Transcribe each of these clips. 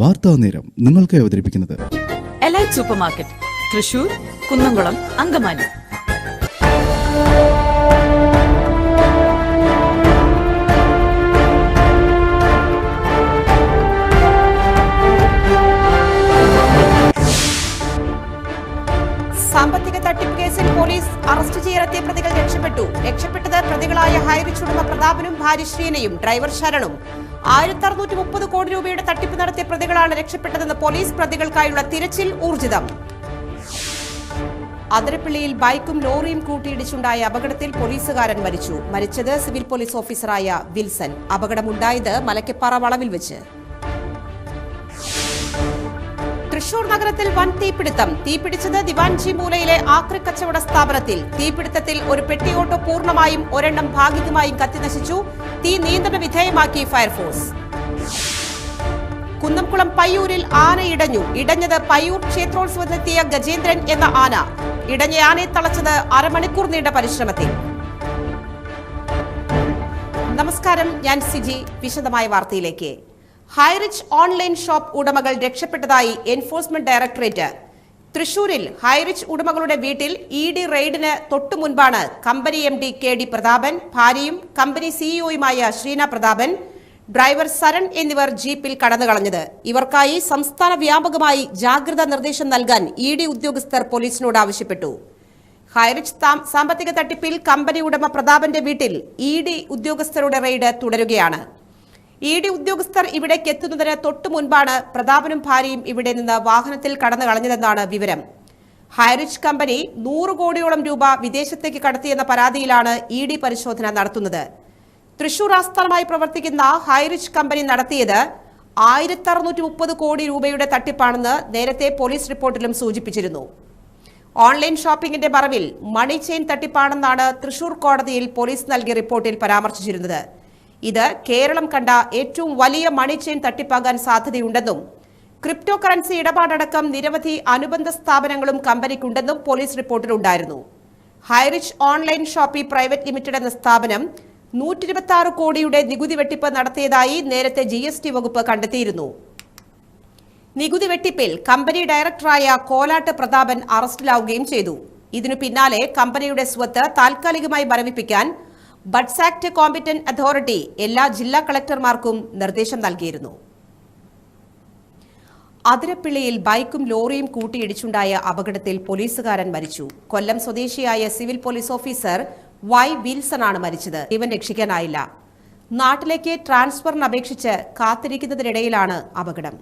വാർത്താ നേരം നിങ്ങൾക്ക് അവതരിപ്പിക്കുന്നത്. Elite super market Thrissur Kunnamkulam Angamaly. സാമ്പത്തിക തട്ടിപ്പ് കേസിൽ പോലീസ് അറസ്റ്റ് ചെയ്യാനെത്തിയ പ്രതികൾ രക്ഷപ്പെട്ടു. രക്ഷപ്പെട്ടത് പ്രതികളായ ഹൈറിച്ച് പ്രതാപനും ഭാര്യ ശ്രീനയും ഡ്രൈവർ ശരണും. ആയിരത്തി അറുന്നൂറ്റി മുപ്പത് കോടി രൂപയുടെ തട്ടിപ്പ് നടത്തിയ പ്രതികളാണ് രക്ഷപ്പെട്ടതെന്ന് പോലീസ് പ്രതികൾക്കായുള്ള തിരച്ചിൽ ഊർജിതം. അതിരപ്പള്ളിയിൽ ബൈക്കും ലോറിയും കൂട്ടിയിടിച്ചുണ്ടായ അപകടത്തിൽ പോലീസുകാരൻ മരിച്ചു. മരിച്ചത് സിവിൽ പോലീസ് ഓഫീസറായ വിൽസൺ. അപകടമുണ്ടായത് മലക്കപ്പാറ വളവിൽ വെച്ച്. തൃശൂർ നഗരത്തിൽ വൻ തീപിടുത്തം. തീപിടിച്ചത് ദിവാൻജി മൂലയിലെ ആക്രി കച്ചവട സ്ഥാപനത്തിൽ. തീപിടുത്തത്തിൽ ഒരു പെട്ടി ഓട്ടോ പൂർണമായും ഒരെണ്ണം ഭാഗികമായും കത്തിനശിച്ചു. തീ നിയന്ത്രണ വിധേയമാക്കി ഫയർഫോഴ്സ്. കുന്നംകുളം പയ്യൂരിൽ ആന ഇടഞ്ഞു. ഇടഞ്ഞത് പയ്യൂർ ക്ഷേത്രോത്സവത്തിനെത്തിയ ഗജേന്ദ്രൻ എന്ന ആന. ഇടഞ്ഞ ആനയെ തളച്ചത് അരമണിക്കൂർ നീണ്ട പരിശ്രമത്തിൽ. നമസ്കാരം. ഞാൻ സിജി. വിശദമായ വാർത്തയിലേക്ക്. ഹൈറിച്ച് ഓൺലൈൻ ഷോപ്പ് ഉടമകൾ രക്ഷപ്പെട്ടതായി എൻഫോഴ്സ്മെന്റ് ഡയറക്ടറേറ്റ്. തൃശൂരിൽ ഹൈറിച്ച് ഉടമകളുടെ വീട്ടിൽ ഇ ഡി റെയ്ഡിന് തൊട്ടു മുൻപാണ് company M D K D Prathapan ഭാര്യയും കമ്പനി സിഇഒയുമായ ശ്രീന പ്രതാപൻ ഡ്രൈവർ സരൺ എന്നിവർ ജീപ്പിൽ കടന്നുകളഞ്ഞത്. ഇവർക്കായി സംസ്ഥാന വ്യാപകമായി ജാഗ്രതാ നിർദ്ദേശം നൽകാൻ ഇ ഡി ഉദ്യോഗസ്ഥർ പോലീസിനോട് ആവശ്യപ്പെട്ടു. ഹൈറിച്ച് സാമ്പത്തിക തട്ടിപ്പിൽ കമ്പനി ഉടമ പ്രതാപന്റെ വീട്ടിൽ ഇ ഡി ഉദ്യോഗസ്ഥരുടെ റെയ്ഡ് തുടരുകയാണ്. ഇ ഡി ഉദ്യോഗസ്ഥർ ഇവിടേക്ക് എത്തുന്നതിന് തൊട്ടു മുൻപാണ് പ്രതാപനും ഭാര്യയും ഇവിടെ നിന്ന് വാഹനത്തിൽ കടന്നു കളഞ്ഞതെന്നാണ് വിവരം. ഹൈറിച്ച് കമ്പനി നൂറ് കോടിയോളം രൂപ വിദേശത്തേക്ക് കടത്തിയെന്ന പരാതിയിലാണ് ഇ ഡി പരിശോധന നടത്തുന്നത്. തൃശൂർ ആസ്ഥാനമായി പ്രവർത്തിക്കുന്ന ഹൈറിച്ച് കമ്പനി നടത്തിയത് ആയിരത്തി അറുന്നൂറ്റി മുപ്പത് കോടി രൂപയുടെ തട്ടിപ്പാണെന്ന് നേരത്തെ പോലീസ് റിപ്പോർട്ടിലും സൂചിപ്പിച്ചിരുന്നു. ഓൺലൈൻ ഷോപ്പിംഗിന്റെ മറവിൽ മണി ചെയിൻ തട്ടിപ്പാണെന്നാണ് തൃശൂർ കോടതിയിൽ പോലീസ് നൽകിയ റിപ്പോർട്ടിൽ പരാമർശിച്ചിരുന്നത്. ഇത് കേരളം കണ്ട ഏറ്റവും വലിയ മണി ചെയിൻ തട്ടിപ്പാകാൻ സാധ്യതയുണ്ടെന്നും ക്രിപ്റ്റോ കറൻസി ഇടപാടടക്കം നിരവധി അനുബന്ധ സ്ഥാപനങ്ങളും കമ്പനിക്കുണ്ടെന്നും police റിപ്പോർട്ടിലുണ്ടായിരുന്നു. Highrich online shoppe private limited എന്ന സ്ഥാപനം നൂറ്റി ഇരുപത്തി ആറ് കോടിയുടെ നികുതി വെട്ടിപ്പ് നടത്തിയതായി നേരത്തെ ജി എസ് ടി വകുപ്പ് കണ്ടെത്തിയിരുന്നു. നികുതി വെട്ടിപ്പിൽ കമ്പനി ഡയറക്ടറായ കോലാട്ട് പ്രതാപൻ അറസ്റ്റിലാവുകയും ചെയ്തു. ഇതിനു പിന്നാലെ കമ്പനിയുടെ സ്വത്ത് താൽക്കാലികമായി മരവിപ്പിക്കാൻ ബഡ്സ് ആക്ട് കോമ്പിറ്റന്റ് അതോറിറ്റി എല്ലാ ജില്ലാ കളക്ടർമാർക്കും നിർദ്ദേശം നൽകിയിരുന്നു. അതിരപ്പിള്ളിയിൽ ബൈക്കും ലോറിയും കൂട്ടിയിടിച്ചുണ്ടായ അപകടത്തിൽ പോലീസുകാരൻ മരിച്ചു. കൊല്ലം സ്വദേശിയായ സിവിൽ പോലീസ് ഓഫീസർ വൈ വിൽസണാണ് മരിച്ചത്. ഇവൻ രക്ഷിക്കാനായില്ല. നാട്ടിലേക്ക് ട്രാൻസ്ഫറിന് അപേക്ഷിച്ച് കാത്തിരിക്കുന്നതിനിടയിലാണ് അപകടം.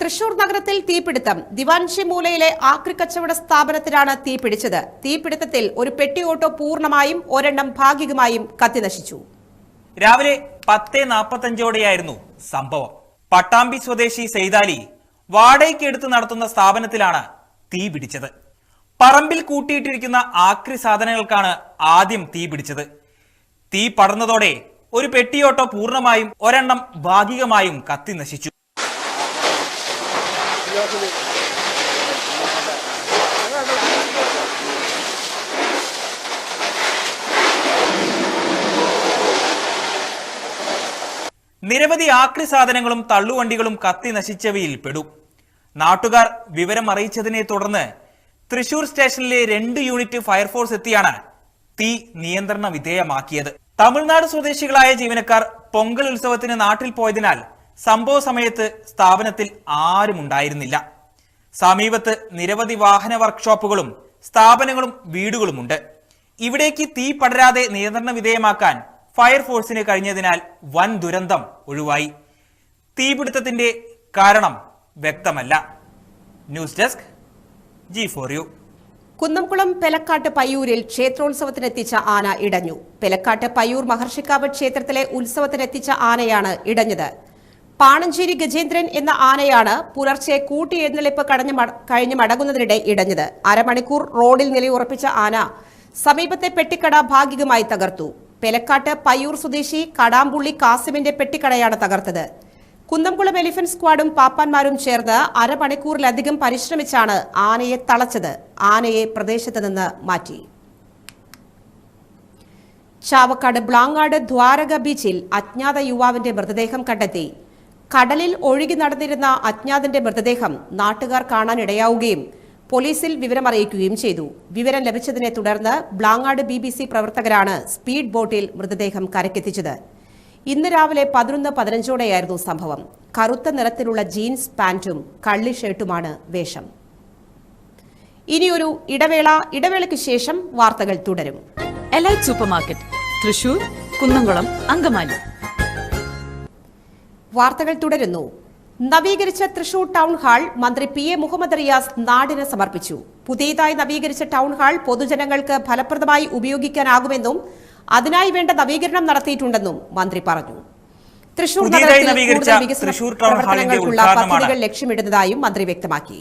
തൃശൂർ നഗരത്തിൽ തീപിടുത്തം. ദിവാൻഷി മൂലയിലെ ആക്രി കച്ചവട സ്ഥാപനത്തിലാണ് തീപിടിച്ചത്. തീപിടുത്തത്തിൽ ഒരു പെട്ടി ഓട്ടോ പൂർണമായും ഒരെണ്ണം ഭാഗികമായും കത്തിനശിച്ചു രാവിലെ പത്ത് നാൽപ്പത്തഞ്ചോടെയായിരുന്നു സംഭവം. പട്ടാമ്പി സ്വദേശി സെയ്താലി വാടകയ്ക്ക് എടുത്ത് നടത്തുന്ന സ്ഥാപനത്തിലാണ് തീ പിടിച്ചത്. പറമ്പിൽ കൂട്ടിയിട്ടിരിക്കുന്ന ആക്രി സാധനങ്ങൾക്കാണ് ആദ്യം തീ പിടിച്ചത്. തീ പടർന്നതോടെ ഒരു പെട്ടിയോട്ടോ പൂർണമായും ഒരെണ്ണം ഭാഗികമായും കത്തി നശിച്ചു. നിരവധി ആക്രി സാധനങ്ങളും തള്ളുവണ്ടികളും കത്തി നശിച്ചവയിൽ പെടും. നാട്ടുകാർ വിവരം അറിയിച്ചതിനെ തുടർന്ന് തൃശൂർ സ്റ്റേഷനിലെ രണ്ട് യൂണിറ്റ് ഫയർഫോഴ്സ് എത്തിയാണ് തീ നിയന്ത്രണ വിധേയമാക്കിയത്. തമിഴ്നാട് സ്വദേശികളായ ജീവനക്കാർ പൊങ്കൽ ഉത്സവത്തിന് നാട്ടിൽ പോയതിനാൽ സംഭവ സമയത്ത് സ്ഥാപനത്തിൽ ആരും ഉണ്ടായിരുന്നില്ല. സമീപത്ത് നിരവധി വാഹന വർക്ക്ഷോപ്പുകളും സ്ഥാപനങ്ങളും വീടുകളുമുണ്ട്. ഇവിടേക്ക് തീ പടരാതെ നിയന്ത്രണ വിധേയമാക്കാൻ ഫയർഫോഴ്സിന് കഴിഞ്ഞതിനാൽ വൻ ദുരന്തം ഒഴിവായി. തീപിടുത്തത്തിന്റെ കാരണം വ്യക്തമല്ല. News desk G four U. Kunnamkulam Pelakkat പയ്യൂരിൽ ക്ഷേത്രോത്സവത്തിനെത്തിച്ച ആന ഇടഞ്ഞു. പെലക്കാട്ട് പയ്യൂർ മഹർഷിക്കാവ് ക്ഷേത്രത്തിലെ ഉത്സവത്തിനെത്തിച്ച ആനയാണ് ഇടഞ്ഞത്. പാണഞ്ചേരി ഗജേന്ദ്രൻ എന്ന ആനയാണ് പുലർച്ചെ കൂട്ടി എഴുന്നള്ളിപ്പ് കടഞ്ഞ് കഴിഞ്ഞ് മടങ്ങുന്നതിനിടെ ഇടഞ്ഞത്. അരമണിക്കൂർ റോഡിൽ നിലയുറപ്പിച്ച ആന സമീപത്തെ പെട്ടിക്കട ഭാഗികമായി തകർത്തു. പെലക്കാട്ട് പയ്യൂർ സ്വദേശി കടാമ്പുള്ളി കാസിമിന്റെ പെട്ടിക്കടയാണ് തകർത്തത്. കുന്നംകുളം എലിഫന്റ് സ്ക്വാഡും പാപ്പാന്മാരും ചേർന്ന് അരമണിക്കൂറിലധികം പരിശ്രമിച്ചാണ് ആനയെ തളച്ചത്. ആനയെ പ്രദേശത്ത് നിന്ന് മാറ്റി. ചാവക്കാട് ബ്ലാങ്ങാട് ദ്വാരക ബീച്ചിൽ അജ്ഞാത യുവാവിന്റെ മൃതദേഹം കണ്ടെത്തി. കടലിൽ ഒഴുകി നടന്നിരുന്ന അജ്ഞാതന്റെ മൃതദേഹം നാട്ടുകാർ കാണാനിടയാവുകയും പോലീസിൽ വിവരമറിയിക്കുകയും ചെയ്തു. വിവരം ലഭിച്ചതിനെ തുടർന്ന് ബ്ലാങ്ങാട് ബി പ്രവർത്തകരാണ് സ്പീഡ് ബോട്ടിൽ മൃതദേഹം കരക്കെത്തിച്ചത് ഇന്ന് രാവിലെ പതിനൊന്ന് പതിനഞ്ചോടെയായിരുന്നു സംഭവം. കറുത്ത നിറത്തിലുള്ള ജീൻസ് പാന്റും കള്ളി ഷർട്ടുമാണ് വേഷം. ഇനിയൊരു ഇടവേള ഇടവേളയ്ക്ക് ശേഷം വാർത്തകൾ തുടരും. Elite supermarket Thrissur Kunnamkulam Angamaly. വാർത്തകൾ തുടരുന്നു. നവീകരിച്ച തൃശൂർ ടൗൺ ഹാൾ മന്ത്രി പി എ മുഹമ്മദ് റിയാസ് നാടിന് സമർപ്പിച്ചു. പുതിയതായി നവീകരിച്ച ടൗൺ ഹാൾ പൊതുജനങ്ങൾക്ക് ഫലപ്രദമായി ഉപയോഗിക്കാനാകുമെന്നും അതിനായി വേണ്ട നവീകരണം നടത്തിയിട്ടുണ്ടെന്നും മന്ത്രി പറഞ്ഞു. തൃശൂർ നഗരത്തിൽ തൃശൂർ ടൗൺ. പദ്ധതികൾ ലക്ഷ്യമിടുന്നതായും മന്ത്രി വ്യക്തമാക്കി.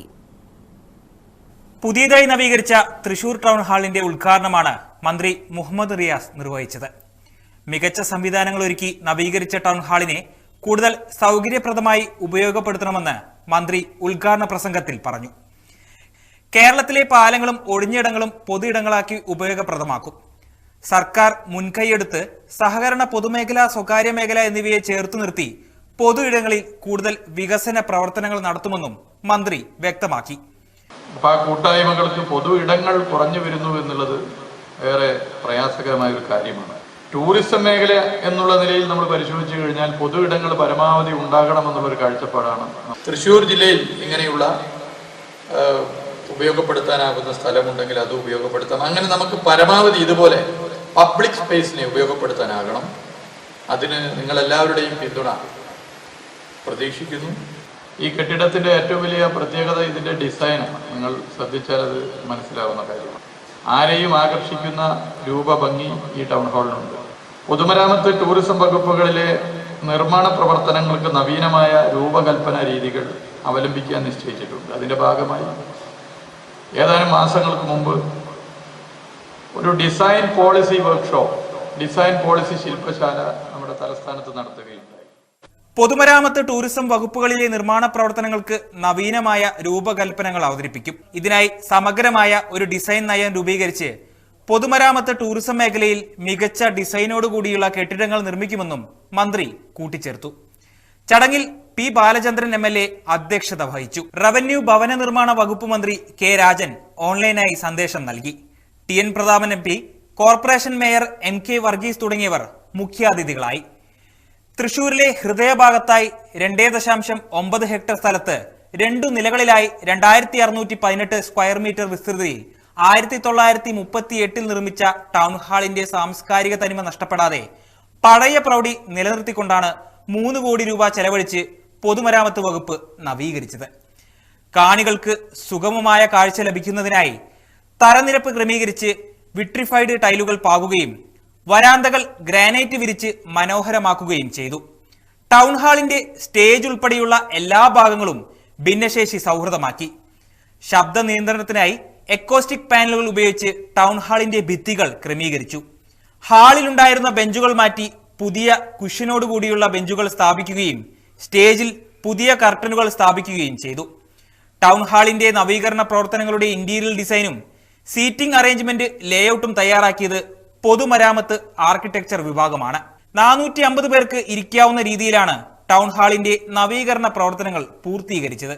പുതിയതായി നവീകരിച്ച തൃശൂർ ടൗൺ ഹാളിന്റെ ഉദ്ഘാടനമാണ് മന്ത്രി മുഹമ്മദ് റിയാസ് നിർവഹിച്ചത്. മികച്ച സംവിധാനങ്ങൾ ഒരുക്കി നവീകരിച്ച ടൗൺ ഹാളിനെ കൂടുതൽ സൗകര്യപ്രദമായി ഉപയോഗപ്പെടുത്തണമെന്ന് മന്ത്രി ഉദ്ഘാടന പ്രസംഗത്തിൽ പറഞ്ഞു. കേരളത്തിലെ പാലങ്ങളും ഒഴിഞ്ഞിടങ്ങളും പൊതുയിടങ്ങളാക്കി ഉപയോഗപ്രദമാക്കും. സർക്കാർ മുൻകൈയെടുത്ത് സഹകരണ പൊതുമേഖല സ്വകാര്യ മേഖല എന്നിവയെ ചേർത്തു നിർത്തി പൊതുയിടങ്ങളിൽ കൂടുതൽ വികസന പ്രവർത്തനങ്ങൾ നടത്തുമെന്നും മന്ത്രി വ്യക്തമാക്കി. അപ്പൊ ആ കൂട്ടായ്മകൾക്ക് പൊതു ഇടങ്ങൾ കുറഞ്ഞു വരുന്നു എന്നുള്ളത് ഏറെ പ്രയാസകരമായ ഒരു കാര്യമാണ്. ടൂറിസം മേഖല എന്നുള്ള നിലയിൽ നമ്മൾ പരിശോധിച്ചു കഴിഞ്ഞാൽ പൊതു ഇടങ്ങൾ പരമാവധി ഉണ്ടാകണമെന്നുള്ളൊരു കാഴ്ചപ്പാടാണ്. തൃശ്ശൂർ ജില്ലയിൽ ഇങ്ങനെയുള്ള ഉപയോഗപ്പെടുത്താനാകുന്ന സ്ഥലമുണ്ടെങ്കിൽ അത് ഉപയോഗപ്പെടുത്താം അങ്ങനെ നമുക്ക് പരമാവധി ഇതുപോലെ പബ്ലിക് സ്പേസിനെ ഉപയോഗപ്പെടുത്താനാകണം. അതിന് നിങ്ങളെല്ലാവരുടെയും പിന്തുണ പ്രതീക്ഷിക്കുന്നു. ഈ കെട്ടിടത്തിന്റെ ഏറ്റവും വലിയ പ്രത്യേകത ഇതിന്റെ ഡിസൈനാണ് നിങ്ങൾ ശ്രദ്ധിച്ചാൽ അത് മനസ്സിലാവുന്ന കാര്യമാണ്. ആരെയും ആകർഷിക്കുന്ന രൂപഭംഗി ഈ ടൗൺ ഹാളിനുണ്ട് പൊതുമരാമത്ത് ടൂറിസം വകുപ്പുകളിലെ നിർമ്മാണ പ്രവർത്തനങ്ങൾക്ക് നവീനമായ രൂപകൽപ്പന രീതികൾ അവലംബിക്കാൻ നിശ്ചയിച്ചിട്ടുണ്ട്. അതിന്റെ ഭാഗമായി ഏതാനും മാസങ്ങൾക്ക് മുമ്പ് ഒരു design policy workshop design policy ശില്പശാല നമ്മുടെ തലസ്ഥാനത്ത് നടത്തുകയുണ്ടായി. പൊതുമരാമത്ത് ടൂറിസം വകുപ്പുകളിലെ നിർമ്മാണ പ്രവർത്തനങ്ങൾക്ക് നവീനമായ രൂപകൽപ്പനകൾ അവതരിപ്പിക്കും. ഇതിനായി സമഗ്രമായ ഒരു ഡിസൈൻ നയം രൂപീകരിച്ച് പൊതുമരാമത്ത് ടൂറിസം മേഖലയിൽ മികച്ച ഡിസൈനോടുകൂടിയുള്ള കെട്ടിടങ്ങൾ നിർമ്മിക്കുമെന്നും മന്ത്രി കൂട്ടിച്ചേർത്തു. ചടങ്ങിൽ P Balachandran M L A അധ്യക്ഷത വഹിച്ചു. റവന്യൂ ഭവന നിർമ്മാണ വകുപ്പ് മന്ത്രി കെ രാജൻ ഓൺലൈനായി സന്ദേശം നൽകി. T N Prathapan M P corporation mayor M K Varghese തുടങ്ങിയവർ മുഖ്യാതിഥികളായി. തൃശൂരിലെ ഹൃദയഭാഗത്തായി രണ്ടേ ദശാംശം ഒമ്പത് ഹെക്ടർ സ്ഥലത്ത് രണ്ടു നിലകളിലായി രണ്ടായിരത്തി അറുന്നൂറ്റി പതിനെട്ട് സ്ക്വയർ മീറ്റർ വിസ്തൃതിയിൽ ആയിരത്തി തൊള്ളായിരത്തി മുപ്പത്തി എട്ടിൽ നിർമ്മിച്ച ടൗൺ ഹാളിന്റെ സാംസ്കാരിക തനിമ നഷ്ടപ്പെടാതെ പഴയ പ്രൗഢി നിലനിർത്തിക്കൊണ്ടാണ് മൂന്ന് കോടി രൂപ ചെലവഴിച്ച് പൊതുമരാമത്ത് വകുപ്പ് നവീകരിച്ചത്. കാണികൾക്ക് സുഗമമായ കാഴ്ച ലഭിക്കുന്നതിനായി തരനിരപ്പ് ക്രമീകരിച്ച് വിട്രിഫൈഡ് ടൈലുകൾ പാകുകയും വരാന്തകൾ ഗ്രാനൈറ്റ് വിരിച്ച് മനോഹരമാക്കുകയും ചെയ്തു. ടൗൺ ഹാളിന്റെ സ്റ്റേജ് ഉൾപ്പെടെയുള്ള എല്ലാ ഭാഗങ്ങളും ഭിന്നശേഷി സൗഹൃദമാക്കി. ശബ്ദ നിയന്ത്രണത്തിനായി എക്കോസ്റ്റിക് പാനലുകൾ ഉപയോഗിച്ച് ടൗൺ ഹാളിന്റെ ഭിത്തികൾ ക്രമീകരിച്ചു. ഹാളിലുണ്ടായിരുന്ന ബെഞ്ചുകൾ മാറ്റി പുതിയ കുഷ്യനോടുകൂടിയുള്ള ബെഞ്ചുകൾ സ്ഥാപിക്കുകയും സ്റ്റേജിൽ പുതിയ കർട്ടനുകൾ സ്ഥാപിക്കുകയും ചെയ്തു. ടൗൺ ഹാളിന്റെ നവീകരണ പ്രവർത്തനങ്ങളുടെ ഇന്റീരിയർ ഡിസൈനും സീറ്റിംഗ് അറേഞ്ച്മെന്റ് ലേഔട്ടും തയ്യാറാക്കിയത് പൊതുമരാമത്ത് ആർക്കിടെക്ചർ വിഭാഗമാണ്. നാനൂറ്റി അമ്പത് പേർക്ക് ഇരിക്കാവുന്ന രീതിയിലാണ് ടൗൺ ഹാളിന്റെ നവീകരണ പ്രവർത്തനങ്ങൾ പൂർത്തീകരിച്ചത്.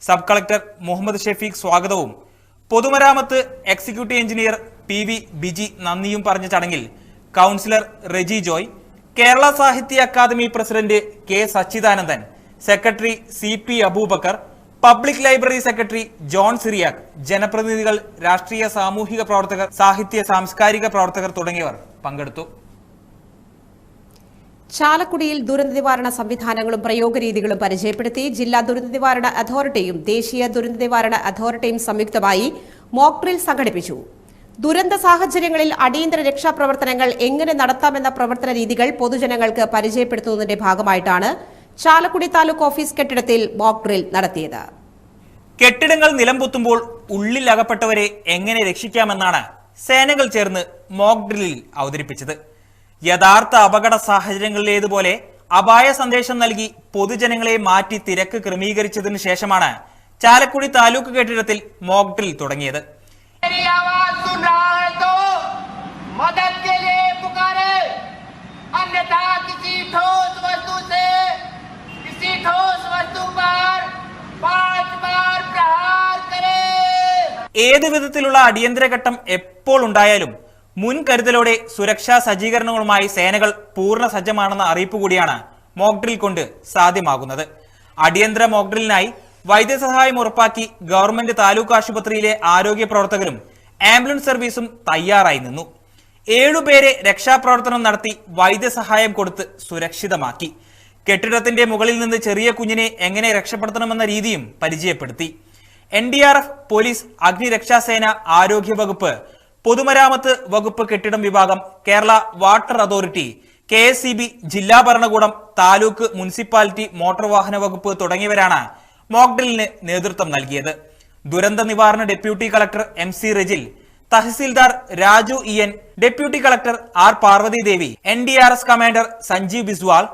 സബ് കളക്ടർ മുഹമ്മദ് ഷെഫീഖ് സ്വാഗതവും പൊതുമരാമത്ത് executive engineer P V Biji നന്ദിയും പറഞ്ഞ ചടങ്ങിൽ councillor Reji Joy Kerala Sahitya Akademi president K Sachidanandan secretary C P Aboobacker public library secretary John Cyriac ജനപ്രതിനിധികൾ രാഷ്ട്രീയ സാമൂഹിക പ്രവർത്തകർ സാഹിത്യ സാംസ്കാരിക പ്രവർത്തകർ തുടങ്ങിയവർ പങ്കെടുത്തു. ചാലക്കുടിയിൽ ദുരന്ത നിവാരണ സംവിധാനങ്ങളും പ്രയോഗരീതികളും പരിചയപ്പെടുത്തി ജില്ലാ ദുരന്ത നിവാരണ അതോറിറ്റിയും ദേശീയ ദുരന്ത നിവാരണ അതോറിറ്റിയും സംയുക്തമായി മോക്ക് ഡ്രിൽ സംഘടിപ്പിച്ചു. ദുരന്ത സാഹചര്യങ്ങളിൽ അടിയന്തര രക്ഷാപ്രവർത്തനങ്ങൾ എങ്ങനെ നടത്താമെന്ന പ്രവർത്തന രീതികൾ പൊതുജനങ്ങൾക്ക് പരിചയപ്പെടുത്തുന്നതിന്റെ ഭാഗമായിട്ടാണ് ചാലക്കുടി താലൂക്ക് ഓഫീസ് കെട്ടിടത്തിൽ മോക്ക് ഡ്രിൽ നടത്തിയത്. കെട്ടിടങ്ങൾ നിലംപൊത്തുമ്പോൾ ഉള്ളിൽ അകപ്പെട്ടവരെ എങ്ങനെ രക്ഷിക്കാമെന്നാണ് സേനകൾ ചേർന്ന് മോക്ഡ്രില്ലിൽ അവതരിപ്പിച്ചത്. യഥാർത്ഥ അപകട സാഹചര്യങ്ങളിലേതുപോലെ അപായ സന്ദേശം നൽകി പൊതുജനങ്ങളെ മാറ്റി തിരക്ക് ക്രമീകരിച്ചതിനു ശേഷമാണ് ചാലക്കുടി താലൂക്ക് കെട്ടിടത്തിൽ മോക്ഡ്രിൽ തുടങ്ങിയത്. ഏതു വിധത്തിലുള്ള അടിയന്തര ഘട്ടം എപ്പോൾ ഉണ്ടായാലും മുൻകരുതലോടെ സുരക്ഷാ സജ്ജീകരണങ്ങളുമായി സേനകൾ പൂർണ സജ്ജമാണെന്ന അറിയിപ്പ് കൂടിയാണ് മോക്ഡ്രിൽ കൊണ്ട് സാധ്യമാകുന്നത്. അടിയന്തര മോക്ഡ്രിലിനായി വൈദ്യസഹായം ഉറപ്പാക്കി ഗവൺമെന്റ് താലൂക്ക് ആശുപത്രിയിലെ ആരോഗ്യ പ്രവർത്തകരും ആംബുലൻസ് സർവീസും തയ്യാറായി നിന്നു. ഏഴുപേരെ രക്ഷാപ്രവർത്തനം നടത്തി വൈദ്യസഹായം കൊടുത്ത് സുരക്ഷിതമാക്കി. കെട്ടിടത്തിന്റെ മുകളിൽ നിന്ന് ചെറിയ കുഞ്ഞിനെ എങ്ങനെ രക്ഷപ്പെടുത്തണമെന്ന രീതിയും പരിചയപ്പെടുത്തി. N D R F police അഗ്നിരക്ഷാസേന ആരോഗ്യ വകുപ്പ് പൊതുമരാമത്ത് വകുപ്പ് കെട്ടിടം വിഭാഗം കേരള വാട്ടർ അതോറിറ്റി കെ ജില്ലാ ഭരണകൂടം താലൂക്ക് മുനിസിപ്പാലിറ്റി മോട്ടോർ വാഹന വകുപ്പ് തുടങ്ങിയവരാണ് മോക്ഡലിന് നേതൃത്വം നൽകിയത്. ദുരന്ത നിവാരണ deputy collector M C Rejil tahsildar Raju E N deputy collector R Parvathy Devi N D R S commander Sanjeev Biswal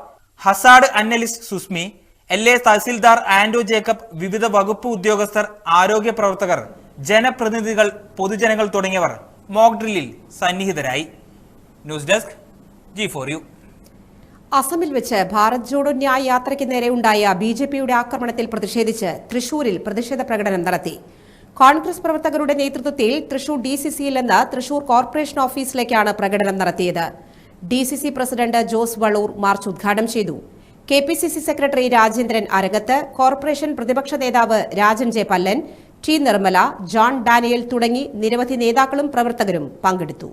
hazard analyst Susmi L A tahsildar Ando Jacob വിവിധ വകുപ്പ് ഉദ്യോഗസ്ഥർ ആരോഗ്യ പ്രവർത്തകർ ജനപ്രതിനിധികൾ പൊതുജനങ്ങൾ തുടങ്ങിയവർ മോക്ക് ഡ്രില്ലിൽ സന്നിഹിതരായി. News desk G four U അസമിൽ വെച്ച് ഭാരത് ജോഡോ ന്യായ് യാത്രയ്ക്ക് നേരെ ഉണ്ടായ ബി ജെ പിയുടെ ആക്രമണത്തിൽ പ്രതിഷേധിച്ച് തൃശൂരിൽ പ്രതിഷേധ പ്രകടനം നടത്തി. കോൺഗ്രസ് പ്രവർത്തകരുടെ നേതൃത്വത്തിൽ തൃശൂർ ഡി സി സിയിൽ നിന്ന് തൃശൂർ കോർപ്പറേഷൻ ഓഫീസിലേക്കാണ് പ്രകടനം നടത്തിയത്. D C C president Jose Valoor march ഉദ്ഘാടനം ചെയ്തു. K P C C secretary Rajendran Arakkath corporation പ്രതിപക്ഷ നേതാവ് Rajan J Pallan T Nirmala John Daniel തുടങ്ങി നിരവധി നേതാക്കളും പ്രവർത്തകരും പങ്കെടുത്തു.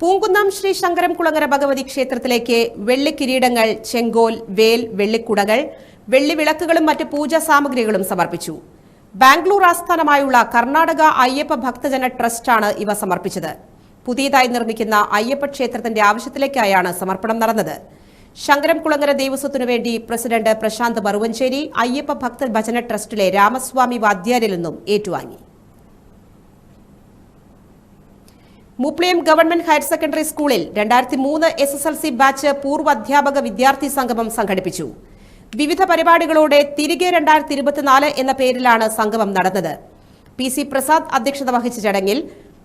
പൂങ്കുന്നം ശ്രീ ശങ്കരം കുളങ്ങര ഭഗവതി ക്ഷേത്രത്തിലേക്ക് വെള്ളിക്കിരീടങ്ങൾ ചെങ്കോൽ വേൽ വെള്ളിക്കുടകൾ വെള്ളിവിളക്കുകളും മറ്റ് പൂജാ സാമഗ്രികളും സമർപ്പിച്ചു. ബാംഗ്ലൂർ ആസ്ഥാനമായുള്ള കർണാടക അയ്യപ്പ ഭക്തജന ട്രസ്റ്റാണ് ഇവ സമർപ്പിച്ചത്. പുതിയതായി നിർമ്മിക്കുന്ന അയ്യപ്പ ക്ഷേത്രത്തിന്റെ ആവശ്യത്തിലേക്കായാണ് സമർപ്പണം നടന്നത്. ശങ്കരം കുളങ്ങര ദേവസ്വത്തിനു വേണ്ടി പ്രസിഡന്റ് പ്രശാന്ത് മറുവഞ്ചേരി അയ്യപ്പ ഭക്തർ ഭജന ട്രസ്റ്റിലെ രാമസ്വാമി വാദ്യാരിൽ നിന്നും ഏറ്റുവാങ്ങി. മുപ്ലിയം ഗവൺമെന്റ് ഹയർ സെക്കൻഡറി സ്കൂളിൽ രണ്ടായിരത്തി മൂന്ന് S S L C batch പൂർവ അധ്യാപക വിദ്യാർത്ഥി സംഗമം സംഘടിപ്പിച്ചു. വിവിധ പരിപാടികളോടെ തിരികെ രണ്ടായിരത്തി ഇരുപത്തിനാല് എന്ന പേരിലാണ് സംഗമം നടന്നത്. പി സി പ്രസാദ് അധ്യക്ഷത വഹിച്ച ചടങ്ങിൽ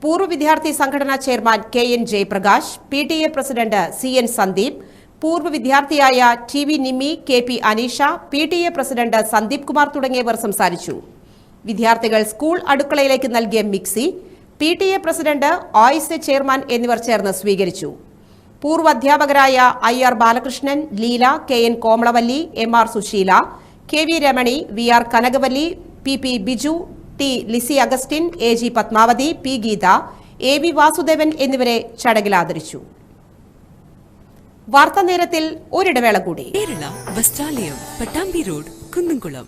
പൂർവ വിദ്യാർത്ഥി സംഘടനാ chairman K N Jayaprakash P T A president C N Sandeep പൂർവ വിദ്യാർത്ഥിയായ T V Nimmi K P Aneesha P T A president Sandeep Kumar തുടങ്ങിയവർ സംസാരിച്ചു. വിദ്യാർത്ഥികൾ സ്കൂൾ അടുക്കളയിലേക്ക് നൽകിയ mixie P T A president Ois chairman എന്നിവർ ചേർന്ന് സ്വീകരിച്ചു. പൂർവ അധ്യാപകരായ I R Balakrishnan Leela K N Komalavalli M R Susheela K V Ramani V R Kanakavalli P P Biju T Lissy Augustine A G Padmavathi P Geetha A V Vasudevan എന്നിവരെ ചടങ്ങിൽ ആദരിച്ചു. വാർത്താ നേരത്തിൽ ഒരിടവേള കൂടി. കേരള വസ്ത്രാലയം പട്ടാമ്പി റോഡ് കുന്നംകുളം.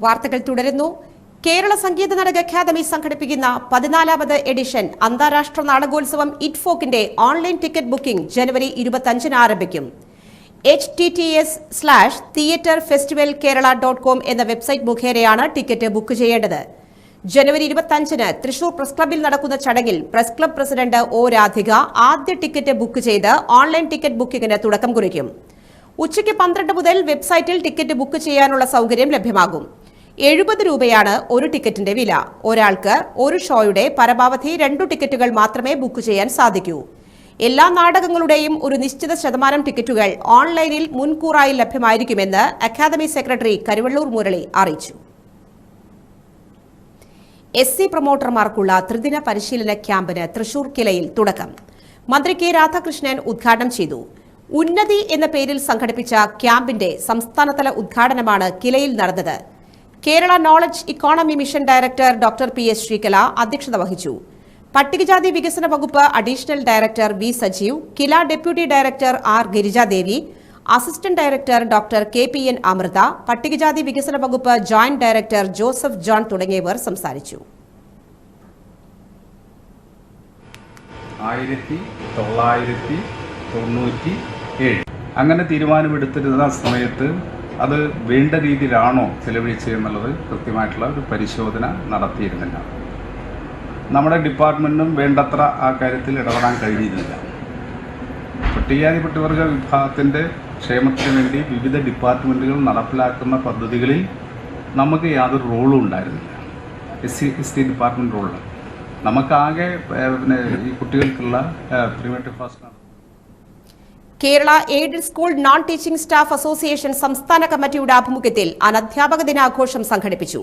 വാർത്തകൾ തുടരുന്നു. Kerala Sangeetha Nataka academy സംഘടിപ്പിക്കുന്ന പതിനാലാമത് എഡിഷൻ അന്താരാഷ്ട്ര നാടകോത്സവം ഇറ്റ്ഫോക്കിന്റെ ഓൺലൈൻ ടിക്കറ്റ് ബുക്കിംഗ് ജനുവരി ഇരുപത്തഞ്ചിന് ആരംഭിക്കും. H T T S slash theatre festival Kerala dot com എന്ന വെബ്സൈറ്റ് മുഖേനയാണ് ടിക്കറ്റ് ബുക്ക് ചെയ്യേണ്ടത്. ജനുവരി ഇരുപത്തിയഞ്ചിന് തൃശൂർ പ്രസ് ക്ലബിൽ നടക്കുന്ന ചടങ്ങിൽ press club president O Radhika ആദ്യ ടിക്കറ്റ് ബുക്ക് ചെയ്ത് ഓൺലൈൻ ടിക്കറ്റ് ബുക്കിംഗിന് തുടക്കം കുറിക്കും. ഉച്ചയ്ക്ക് പന്ത്രണ്ട് മുതൽ വെബ്സൈറ്റിൽ ടിക്കറ്റ് ബുക്ക് ചെയ്യാനുള്ള സൗകര്യം ലഭ്യമാകും. എഴുപത് രൂപയാണ് ഒരു ടിക്കറ്റിന്റെ വില. ഒരാൾക്ക് ഒരു ഷോയുടെ പരമാവധി രണ്ടു ടിക്കറ്റുകൾ മാത്രമേ ബുക്ക് ചെയ്യാൻ സാധിക്കൂ. എല്ലാ നാടകങ്ങളുടെയും ഒരു നിശ്ചിത ശതമാനം ടിക്കറ്റുകൾ ഓൺലൈനിൽ മുൻകൂറായി ലഭ്യമായിരിക്കുമെന്ന് അക്കാദമി സെക്രട്ടറി കരുവള്ളൂർ മുരളി അറിയിച്ചു. എസ് സി പ്രൊമോട്ടർമാർക്കുള്ള ത്രിദിന പരിശീലന ക്യാമ്പിന് തൃശൂർ കിലയിൽ തുടക്കം. മന്ത്രി കെ രാധാകൃഷ്ണൻ ഉദ്ഘാടനം ചെയ്തു. ഉന്നതി എന്ന പേരിൽ സംഘടിപ്പിച്ച ക്യാമ്പിന്റെ സംസ്ഥാനതല ഉദ്ഘാടനമാണ് കിലയിൽ നടന്നത്. Kerala knowledge economy mission director doctor P S Sreekala അധ്യക്ഷത വഹിച്ചു. പട്ടികജാതി വികസന വകുപ്പ് additional director V Sajeev KILA deputy director R Girijadevi assistant director doctor K P N Amritha പട്ടികജാതി വികസന വകുപ്പ് ജോയിന്റ് ഡയറക്ടർ ജോസഫ് ജോൺ തുടങ്ങിയവർ സംസാരിച്ചു. അങ്ങനെ തീരുമാനമെടുത്തിരുന്ന സമയത്ത് അത് വേണ്ട രീതിയിലാണോ ചെലവഴിച്ചത് എന്നുള്ളത് കൃത്യമായിട്ടുള്ള ഒരു പരിശോധന നടത്തിയിരുന്നില്ല. നമ്മുടെ ഡിപ്പാർട്ട്മെന്റിനും വേണ്ടത്ര ആ കാര്യത്തിൽ ഇടപെടാൻ കഴിഞ്ഞിരുന്നില്ല. പട്ടികജാതി പട്ടികവർഗ വിഭാഗത്തിന്റെ ക്ഷേമത്തിന് വേണ്ടി വിവിധ ഡിപ്പാർട്ട്മെന്റുകൾ നടപ്പിലാക്കുന്ന പദ്ധതികളിൽ നമുക്ക് യാതൊരു റോളും ഉണ്ടായിരുന്നില്ല. S C S T department റോളിൽ നമുക്കാകെ പിന്നെ ഈ കുട്ടികൾക്കുള്ള prematric fast Kerala aided school non teaching staff association സംസ്ഥാന കമ്മിറ്റിയുടെ ആഭിമുഖ്യത്തിൽ അനധ്യാപക ദിനാഘോഷം സംഘടിപ്പിച്ചു.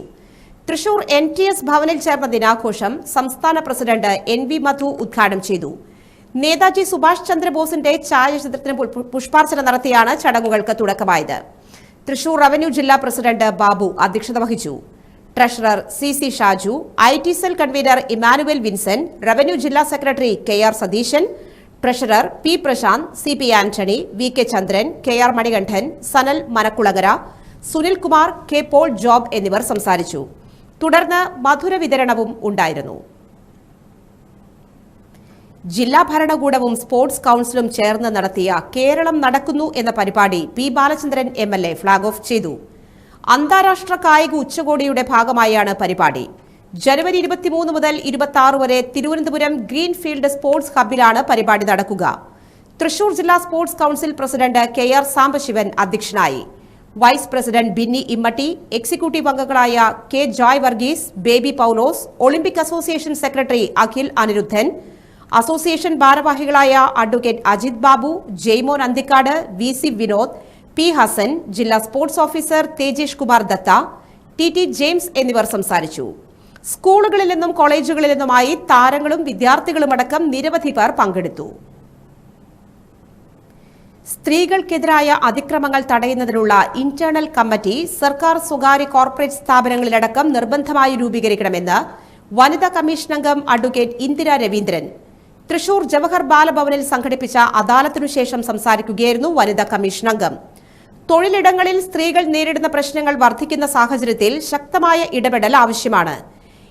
തൃശൂർ എൻ ടി എസ് ഭവനിൽ ചേർന്ന ദിനാഘോഷം സംസ്ഥാന പ്രസിഡന്റ് എൻ വി മധു ഉദ്ഘാടനം ചെയ്തു. നേതാജി സുഭാഷ് ചന്ദ്രബോസിന്റെ ഛായാചിത്രത്തിന് പുഷ്പാർച്ചന നടത്തിയാണ് ചടങ്ങുകൾക്ക് തുടക്കമായത്. തൃശൂർ റവന്യൂ ജില്ലാ പ്രസിഡന്റ് ബാബു അധ്യക്ഷത വഹിച്ചു. Treasurer C C Shaju I T cell convener Emmanuel Vincent revenue ജില്ലാ secretary K R Satheesan treasurer P Prasanth C P Antony V K Chandran K R Manikandan Sanal Manakkulakara Sunilkumar K Paul Job എന്നിവർ സംസാരിച്ചു. തുടർന്ന് മധുര വിതരണവും ഉണ്ടായിരുന്നു. ജില്ലാ ഭരണകൂടവും sports കൌൺസിലും ചേർന്ന് നടത്തിയ കേരളം നടക്കുന്നു എന്ന പരിപാടി P Balachandran M L flag off ചെയ്തു. അന്താരാഷ്ട്ര കായിക ഉച്ചകോടിയുടെ ഭാഗമായാണ് പരിപാടി. ജനുവരി ഇരുപത്തിമൂന്ന് മുതൽ ഇരുപത്തി ആറ് വരെ തിരുവനന്തപുരം ഗ്രീൻഫീൽഡ് സ്പോർട്സ് ഹബ്ബിലാണ് പരിപാടി നടക്കുക. തൃശൂർ ജില്ലാ sports council president K R Sambasivan അധ്യക്ഷനായി. Vice president Binni Immatty executive അംഗങ്ങളായ K Joy Varghese Baby Paulose olympic association secretary Akhil Anirudhan association ഭാരവാഹികളായ advocate Ajith Babu Jaimon Anthikad V C Vinod P Hassan ജില്ലാ sports officer Thejesh Kumar Datta T T James എന്നിവർ സംസാരിച്ചു. സ്കൂളുകളിൽ നിന്നും കോളേജുകളിൽ നിന്നുമായി താരങ്ങളും വിദ്യാർത്ഥികളുമടക്കം നിരവധി പേർ പങ്കെടുത്തു. സ്ത്രീകൾക്കെതിരായ അതിക്രമങ്ങൾ തടയുന്നതിനുള്ള ഇന്റേണൽ കമ്മിറ്റി സർക്കാർ സ്വകാര്യ കോർപ്പറേറ്റ് സ്ഥാപനങ്ങളിലടക്കം നിർബന്ധമായി രൂപീകരിക്കണമെന്ന് വനിതാ കമ്മീഷൻ അംഗം അഡ്വക്കേറ്റ് ഇന്ദിര രവീന്ദ്രൻ തൃശൂർ ജവഹർ ബാലഭവനിൽ സംഘടിപ്പിച്ച അദാലത്തിനു ശേഷം സംസാരിക്കുകയായിരുന്നു വനിതാ കമ്മീഷൻ അംഗം. തൊഴിലിടങ്ങളിൽ സ്ത്രീകൾ നേരിടുന്ന പ്രശ്നങ്ങൾ വർദ്ധിക്കുന്ന സാഹചര്യത്തിൽ ശക്തമായ ഇടപെടൽ ആവശ്യമാണ്.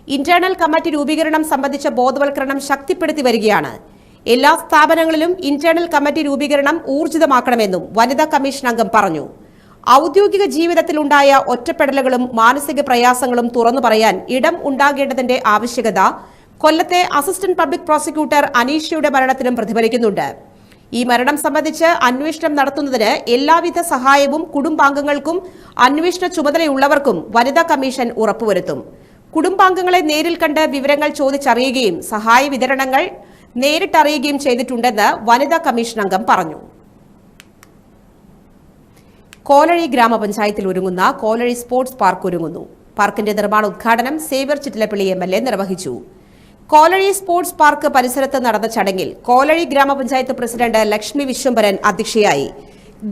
ഇന്റേണൽ കമ്മിറ്റി രൂപീകരണം സംബന്ധിച്ച ബോധവൽക്കരണം ശക്തിപ്പെടുത്തി വരികയാണ്. എല്ലാ സ്ഥാപനങ്ങളിലും ഇന്റേണൽ കമ്മിറ്റി രൂപീകരണം ഊർജിതമാക്കണമെന്നും വനിതാ കമ്മീഷൻ അംഗം പറഞ്ഞു. ഔദ്യോഗിക ജീവിതത്തിലുണ്ടായ ഒറ്റപ്പെടലുകളും മാനസിക പ്രയാസങ്ങളും തുറന്നു പറയാൻ ഇടം ഉണ്ടാകേണ്ടതിന്റെ ആവശ്യകത കൊല്ലത്തെ അസിസ്റ്റന്റ് പബ്ലിക് പ്രോസിക്യൂട്ടർ അനീഷയുടെ മരണത്തിലും പ്രതിഫലിക്കുന്നുണ്ട്. ഈ മരണം സംബന്ധിച്ച് അന്വേഷണം നടത്തുന്നതിന് എല്ലാവിധ സഹായവും കുടുംബാംഗങ്ങൾക്കും അന്വേഷണ ചുമതലയുള്ളവർക്കും വനിതാ കമ്മീഷൻ ഉറപ്പുവരുത്തും. കുടുംബാംഗങ്ങളെ നേരിൽ കണ്ട് വിവരങ്ങൾ ചോദിച്ചറിയുകയും സഹായ വിതരണങ്ങൾ നേരിട്ടറിയുകയും ചെയ്തിട്ടുണ്ടെന്ന് വനിതാ കമ്മീഷൻ അംഗം പറഞ്ഞു. കോലഴി ഗ്രാമപഞ്ചായത്തിൽ ഒരുങ്ങുന്ന കോലഴി സ്പോർട്സ് പാർക്ക് ഒരുങ്ങുന്നു. പാർക്കിന്റെ നിർമ്മാണ ഉദ്ഘാടനം Xavier Chittilappilly M L A നിർവഹിച്ചു. കോലഴി സ്പോർട്സ് പാർക്ക് പരിസരത്ത് നടന്ന ചടങ്ങിൽ കോലഴി ഗ്രാമപഞ്ചായത്ത് പ്രസിഡന്റ് ലക്ഷ്മി വിശ്വംഭരൻ അധ്യക്ഷയായി.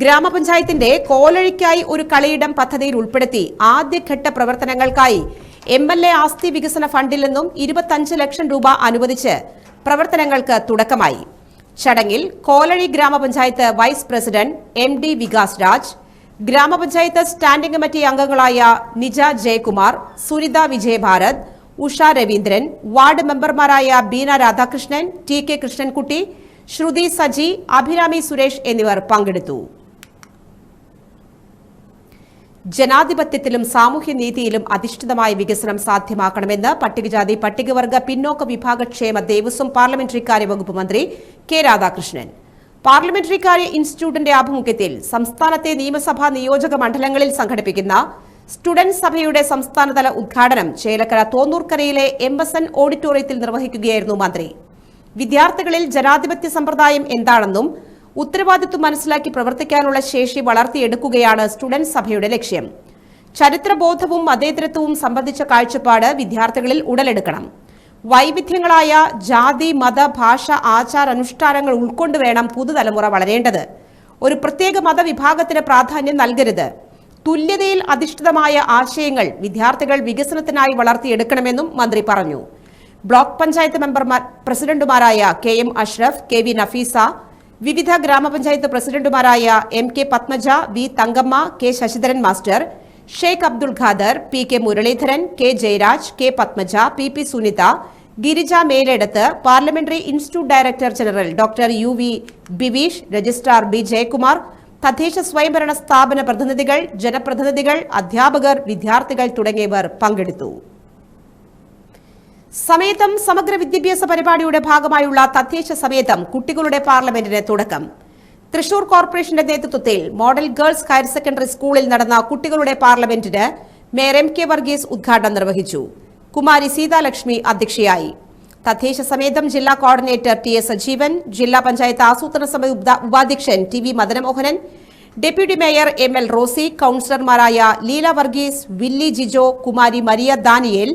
ഗ്രാമപഞ്ചായത്തിന്റെ കോലഴിക്കായി ഒരു കളിയിടം പദ്ധതിയിൽ ഉൾപ്പെടുത്തി ആദ്യഘട്ട പ്രവർത്തനങ്ങൾക്കായി എം എൽ എ ആസ്തി വികസന ഫണ്ടിൽ നിന്നും ഇരുപത്തഞ്ച് ലക്ഷം രൂപ അനുവദിച്ച് പ്രവർത്തനങ്ങൾക്ക് തുടക്കമായി. ചടങ്ങിൽ കോലഴി ഗ്രാമപഞ്ചായത്ത് vice president M D Vikas Raj ഗ്രാമപഞ്ചായത്ത് സ്റ്റാൻഡിംഗ് കമ്മിറ്റി അംഗങ്ങളായ നിജ ജയകുമാർ സുനിത വിജയഭാരത് ഉഷ രവീന്ദ്രൻ വാർഡ് മെമ്പർമാരായ ബീന രാധാകൃഷ്ണൻ ടി കെ കൃഷ്ണൻകുട്ടി ശ്രുതി സജി അഭിരാമി സുരേഷ് എന്നിവർ പങ്കെടുത്തു. ജനാധിപത്യത്തിലും സാമൂഹ്യനീതിയിലും അധിഷ്ഠിതമായ വികസനം സാധ്യമാക്കണമെന്ന് പട്ടികജാതി പട്ടികവർഗ പിന്നോക്ക വിഭാഗക്ഷേമ ദേവസ്വം പാർലമെന്ററി കാര്യ വകുപ്പ് മന്ത്രി കെ രാധാകൃഷ്ണൻ. പാർലമെന്ററി കാര്യ ഇൻസ്റ്റിറ്റ്യൂട്ടിന്റെ ആഭിമുഖ്യത്തിൽ സംസ്ഥാനത്തെ നിയമസഭാ നിയോജക മണ്ഡലങ്ങളിൽ സംഘടിപ്പിക്കുന്ന സ്റ്റുഡന്റ് സഭയുടെ സംസ്ഥാനതല ഉദ്ഘാടനം ചേലക്കര തോന്നൂർക്കരയിലെ എംബസൻ ഓഡിറ്റോറിയത്തിൽ നിർവഹിക്കുകയായിരുന്നു മന്ത്രി. വിദ്യാർത്ഥികളിൽ ജനാധിപത്യ സമ്പ്രദായം എന്താണെന്നും ഉത്തരവാദിത്വം മനസ്സിലാക്കി പ്രവർത്തിക്കാനുള്ള ശേഷി വളർത്തിയെടുക്കുകയാണ് സ്റ്റുഡന്റ് സഭയുടെ ലക്ഷ്യം. ചരിത്രബോധവും മതേതരത്വവും സംബന്ധിച്ച കാഴ്ചപ്പാട് വിദ്യാർത്ഥികളിൽ ഉടലെടുക്കണം. വൈവിധ്യങ്ങളായ ജാതി മത ഭാഷ ആചാര അനുഷ്ഠാനങ്ങൾ ഉൾക്കൊണ്ട് വേണം പുതുതലമുറ വളരേണ്ടത്. ഒരു പ്രത്യേക മതവിഭാഗത്തിന് പ്രാധാന്യം നൽകരുത്. തുല്യതയിൽ അധിഷ്ഠിതമായ ആശയങ്ങൾ വിദ്യാർത്ഥികൾ വികസനത്തിനായി വളർത്തിയെടുക്കണമെന്നും മന്ത്രി പറഞ്ഞു. ബ്ലോക്ക് പഞ്ചായത്ത് മെമ്പർമാർ പ്രസിഡന്റുമാരായ K M Ashraf K V Nafeesa വിവിധ ഗ്രാമപഞ്ചായത്ത് പ്രസിഡന്റുമാരായ M K Padmaja V Thankamma K Sasidharan master Sheikh Abdul Khader P K Muraleedharan K Jayaraj K Padmaja P P Sunitha Girija Meleduth parliamentary institute director general doctor U V Biveesh registrar B Jayakumar തദ്ദേശ സ്വയംഭരണ സ്ഥാപന പ്രതിനിധികൾ ജനപ്രതിനിധികൾ അധ്യാപകർ വിദ്യാർത്ഥികൾ തുടങ്ങിയവർ പങ്കെടുത്തു. സമേതം സമഗ്ര വിദ്യാഭ്യാസ പരിപാടിയുടെ ഭാഗമായുള്ള തദ്ദേശ സമേതം കുട്ടികളുടെ പാർലമെന്റിന് തുടക്കം. തൃശൂർ കോർപ്പറേഷന്റെ നേതൃത്വത്തിൽ മോഡൽ ഗേൾസ് ഹയർ സെക്കൻഡറി സ്കൂളിൽ നടന്ന കുട്ടികളുടെ പാർലമെന്റിന് മേയർ എം കെ വർഗീസ് ഉദ്ഘാടനം നിർവഹിച്ചു. കുമാരി സീതാലക്ഷ്മി അധ്യക്ഷയായി. തദ്ദേശ സമേതം ജില്ലാ കോർഡിനേറ്റർ ടി എസ് സജീവൻ ജില്ലാ പഞ്ചായത്ത് ആസൂത്രണ സമിതി ഉപ- ഉപാധ്യക്ഷൻ T V Madanamohanan deputy mayor M L Rosy കൌൺസിലർമാരായ Leela Varghese Willy Jijo Kumari Maria Daniel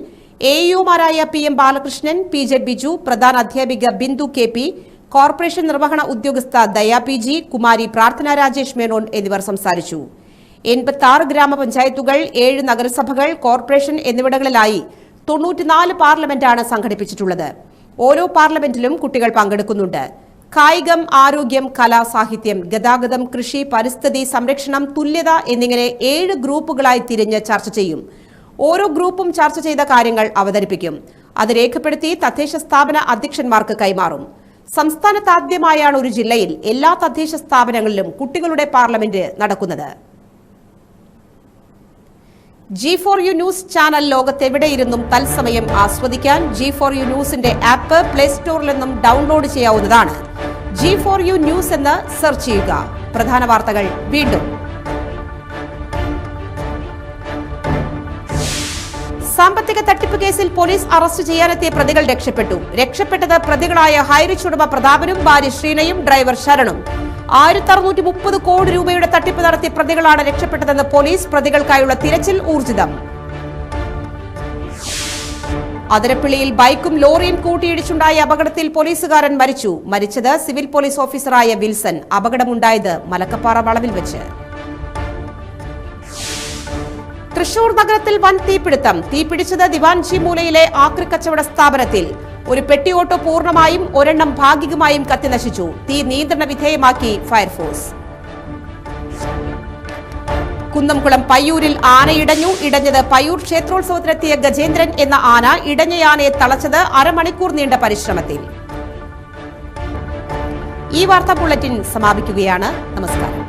A യുമാരായ P M Balakrishnan P J Biju പ്രധാന അധ്യാപിക ബിന്ദു കെ പി കോർപ്പറേഷൻ നിർവഹണ ഉദ്യോഗസ്ഥ ദയാ പി ജി കുമാരി പ്രാർത്ഥന രാജേഷ് മേനോൻ എന്നിവർ സംസാരിച്ചു. എൺപത്തി ഗ്രാമപഞ്ചായത്തുകൾ ഏഴ് നഗരസഭകൾ കോർപ്പറേഷൻ എന്നിവിടങ്ങളിലായി തൊണ്ണൂറ്റിനാല് പാർലമെന്റാണ് സംഘടിപ്പിച്ചിട്ടുള്ളത്. ഓരോ പാർലമെന്റിലും കുട്ടികൾ പങ്കെടുക്കുന്നുണ്ട്. കായികം ആരോഗ്യം കല സാഹിത്യം ഗതാഗതം കൃഷി പരിസ്ഥിതി സംരക്ഷണം തുല്യത എന്നിങ്ങനെ ഏഴ് ഗ്രൂപ്പുകളായി തിരിഞ്ഞ് ചർച്ച ചെയ്യും. ഓരോ ഗ്രൂപ്പും ചർച്ച ചെയ്ത കാര്യങ്ങൾ അവതരിപ്പിക്കും. അത് രേഖപ്പെടുത്തി തദ്ദേശ സ്ഥാപന അധ്യക്ഷന്മാർക്ക് കൈമാറും. സംസ്ഥാനത്താദ്യമായാണ് ഒരു ജില്ലയിൽ എല്ലാ തദ്ദേശ സ്ഥാപനങ്ങളിലും കുട്ടികളുടെ പാർലമെന്റ് നടക്കുന്നത്. G four U news channel ലോകത്തെവിടെയിരുന്നും തത്സമയം ആസ്വദിക്കാൻ ജി ഫോർ യു ന്യൂസിന്റെ ആപ്പ് പ്ലേ സ്റ്റോറിൽ നിന്നും ഡൗൺലോഡ് ചെയ്യാവുന്നതാണ്. ജി ഫോർ യു ന്യൂസ് എന്ന് സെർച്ച് ചെയ്യുക. പ്രധാന വാർത്തകൾ വീണ്ടും. സാമ്പത്തിക തട്ടിപ്പ് കേസിൽ പോലീസ് അറസ്റ്റ് ചെയ്യാനെത്തിയ പ്രതികൾ രക്ഷപ്പെട്ടു. രക്ഷപ്പെട്ടത് പ്രതികളായ ഹൈറിച്ച് ഉടമ പ്രതാപനും ഭാര്യ ശ്രീനയും ഡ്രൈവർ ശരണും. ആയിരത്തി അറുന്നൂറ്റി മുപ്പത് കോടി രൂപയുടെ തട്ടിപ്പ് നടത്തിയ പ്രതികളാണ് രക്ഷപ്പെട്ടതെന്ന് പോലീസ് പ്രതികൾക്കായുള്ള തിരച്ചിൽ ഊർജിതം. അതിരപ്പിള്ളിയിൽ ബൈക്കും ലോറിയും കൂട്ടിയിടിച്ചുണ്ടായ അപകടത്തിൽ പോലീസുകാരൻ മരിച്ചു. മരിച്ചത് സിവിൽ പോലീസ് ഓഫീസറായ വിൽസൺ. അപകടമുണ്ടായത് മലക്കപ്പാറ വളവിൽ വെച്ച്. തൃശൂർ നഗരത്തിൽ വൻ തീപിടുത്തം. തീപിടിച്ചത് ദിവാൻജി മൂലയിലെ ആക്രി കച്ചവട സ്ഥാപനത്തിൽ. ഒരു പെട്ടി ഓട്ടോ പൂർണമായും ഒരെണ്ണം ഭാഗികമായും കത്തിനശിച്ചു തീ നിയന്ത്രണ വിധേയമാക്കി ഫയർഫോഴ്സ്. കുന്നംകുളം പയ്യൂരിൽ ആനയിടഞ്ഞു. ഇടഞ്ഞു ഇടഞ്ഞത് പയ്യൂർ ക്ഷേത്രോത്സവത്തിനെത്തിയ ഗജേന്ദ്രൻ എന്ന ആന ഇടഞ്ഞയാനയെ തളച്ചത് അരമണിക്കൂർ നീണ്ട പരിശ്രമത്തിൽ. ഈ വാർത്താ ബുള്ളറ്റിൻ സമാപിക്കുകയാണ്. നമസ്കാരം.